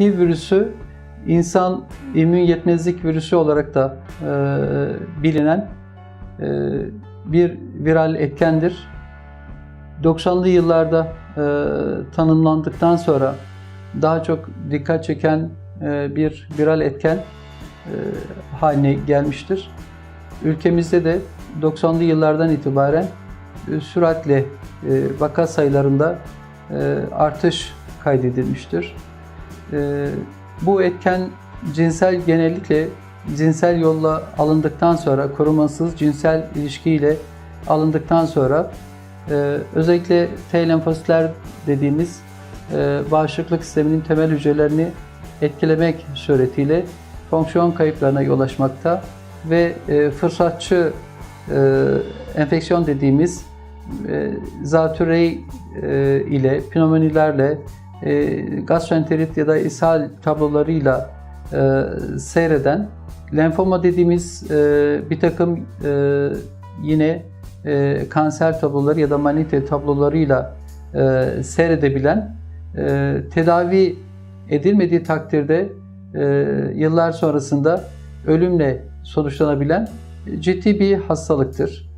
HIV virüsü insan immün yetmezlik virüsü olarak da e, bilinen e, bir viral etkendir. 90'lı yıllarda e, tanımlandıktan sonra daha çok dikkat çeken e, bir viral etken e, haline gelmiştir. Ülkemizde de 90'lı yıllardan itibaren e, süratle e, vaka sayılarında e, artış kaydedilmiştir. E, bu etken cinsel genellikle cinsel yolla alındıktan sonra korumasız cinsel ilişkiyle alındıktan sonra e, özellikle T lenfositler dediğimiz e, bağışıklık sisteminin temel hücrelerini etkilemek suretiyle fonksiyon kayıplarına yol açmakta ve e, fırsatçı enfeksiyon dediğimiz zatürre ile, pneumonilerle, e, gastroenterit ya da ishal tablolarıyla e, seyreden lenfoma dediğimiz e, bir takım e, yine e, kanser tabloları ya da manite tablolarıyla e, seyredebilen e, tedavi edilmediği takdirde e, yıllar sonrasında ölümle sonuçlanabilen ciddi bir hastalıktır.